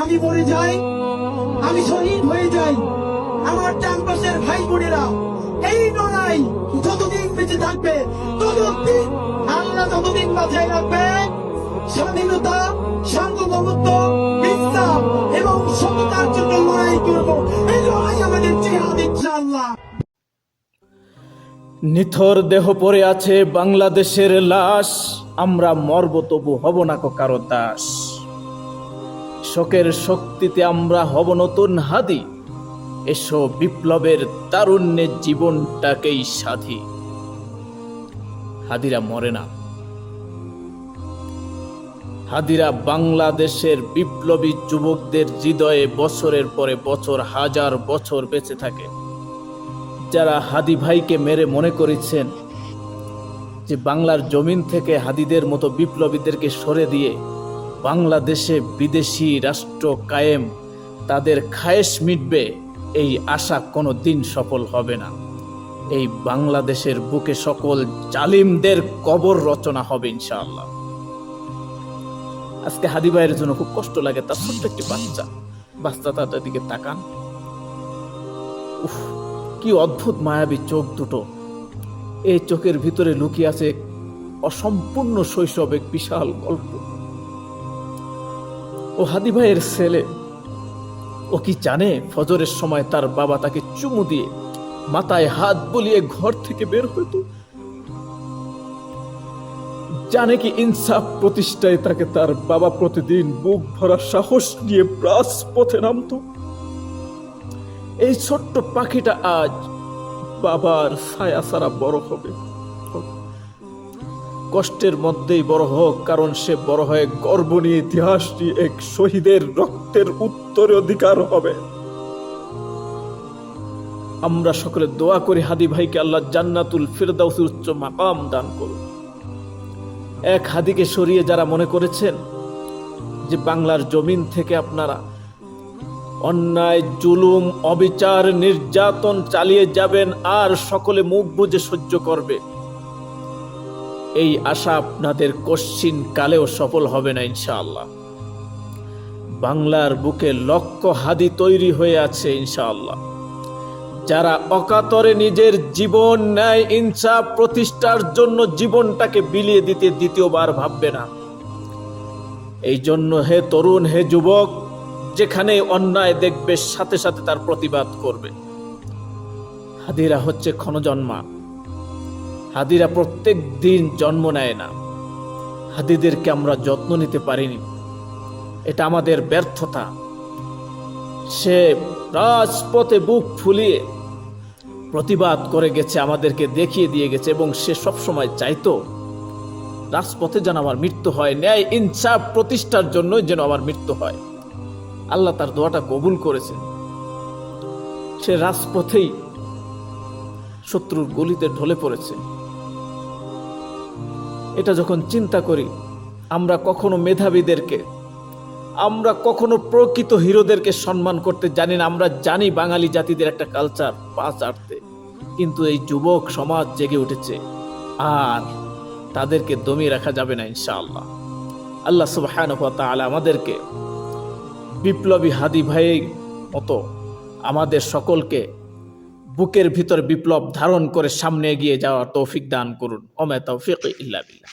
আমি মরে যাই, আমি শহীদ হয়ে যাই। আমার চারপাশের ভাই বোনেরা, এই লড়াই যতদিন বেঁচে থাকবে, ততদিন, আল্লাহ ততদিন মাথায় রাখবে। স্বাধীনতা, সার্বভৌমত্ব ইসলাম এবং সততার জন্য লড়াই করব। এই লড়াই আমাদের জিহাদ, ইনশাআল্লাহ। নিথর দেহ পড়ে আছে বাংলাদেশের লাশ, আমরা মরব তবু হব না কো কারও দাস। শোকের শক্তিতে আমরা হব নতুন হাদি। এসো বিপ্লবের তারুণ্যের জীবনটাকেই সাধি। হাদিরা মরে না। হাদিরা বাংলাদেশের বিপ্লবী যুবকদের হৃদয়ে বছরের পরে বছর, হাজার বছর বেঁচে থাকে। যারা হাদি ভাইকে মেরে মনে করেছেন যে বাংলার জমিন থেকে হাদিদের মতো বিপ্লবীদেরকে সরে দিয়ে বাংলাদেশে বিদেশি রাষ্ট্র কায়েম, তাদের খায়েশ মিটবে, এই আশা কোনো দিন সফল হবে না। এই বাংলাদেশের বুকে সকল জালিমদের কবর রচনা হবে ইনশাআল্লাহ। আজকে হাদি ভাইয়ের জন্য খুব কষ্ট লাগে, তার ছোট্ট একটি বাচ্চা। বাচ্চাটার দিকে তাকান। উফ, কি অদ্ভুত মায়াবী চোখ দুটো। এই চোখের ভিতরে লুকিয়ে আছে অসম্পূর্ণ শৈশব, এক বিশাল গল্প। ও হাদি ভাইয়ের ছেলে। ও কি জানে ফজরের সময় তার বাবা তাকে চুমু দিয়ে মাথায় হাত বলিয়ে ঘর থেকে বের হইতো? জানে কি ইনসাফ প্রতিষ্ঠায় তাকে তার বাবা প্রতিদিন বুক ভরা সাহস নিয়ে ব্রাস পথে নামতো? এই ছোট্ট পাখিটা আজ বাবার ছায়া ছাড়া বড় হবে। কষ্টের মধ্যেই বড় হোক, কারণ সে বড় হয়ে গর্ব নিয়ে ইতিহাস নিয়ে এক শহীদের রক্তের উত্তরে অধিকার হবে। আমরা সকলে দোয়া করি হাদি ভাইকে আল্লাহ জান্নাতুল ফিরদাউসি উচ্চ মাকাম দান করুন। এক হাদিকে সরিয়ে যারা মনে করেছেন যে বাংলার জমিন থেকে আপনারা অন্যায়, জুলুম, অবিচার, নির্যাতন চালিয়ে যাবেন, আর সকলে মুখ বুজে সহ্য করবে এই আশা আপনাদের কশ্চিন কালেও সফল হবে না, ইনশাআল্লাহ। বাংলার বুকে লক্ষ হাদি তৈরি হয়ে আছে, ইনশাআল্লাহ। যারা অকাতরে নিজের জীবন ন্যায়, ইনসাফ প্রতিষ্ঠার জন্য জীবনটাকে বিলিয়ে দিতে দ্বিতীয়বার ভাববে না। এই জন্য হে তরুণ, হে যুবক, যেখানে অন্যায় দেখবে, সাথে সাথে তার প্রতিবাদ করবে। হাদিরা হচ্ছে ক্ষণজন্মা। হাদিরা প্রত্যেক দিন জন্ম নেয় না। হাদিদেরকে আমরা যত্ন নিতে পারিনি। এটা আমাদের ব্যর্থতা। সে রাজপথে বুক ফুলিয়ে প্রতিবাদ করে গেছে, আমাদেরকে দেখিয়ে দিয়ে গেছে এবং সে সবসময় চাইতো, রাজপথে যেন আমার মৃত্যু হয়, ন্যায় ইনসাফ প্রতিষ্ঠার জন্যই যেন আমার মৃত্যু হয়। আল্লাহ তার দোয়াটা কবুল করেছেন। সে রাজপথেই শত্রুর গলিতে ঢলে পড়েছে। এটা যখন চিন্তা করি, আমরা কখনো মেধাবীদেরকে, আমরা কখনো প্রকৃত হিরোদেরকে সম্মান করতে জানি না, আমরা জানি বাঙালি জাতিদের একটা কালচার পা চাটতে কিন্তু এই যুবক সমাজ জেগে উঠেছে, আর তাদেরকে দমিয়ে রাখা যাবে না ইনশাআল্লাহ। আল্লাহ সুবহানাহু ওয়া তাআলা আমাদেরকে বিপ্লবী হাদি ভাই মতো আমাদের সকলকে বুকের ভিতর বিপ্লব ধারণ করে সামনে এগিয়ে যাওয়ার তৌফিক দান করুন। অমে তৌফিক ইল্লা বিল্লাহ।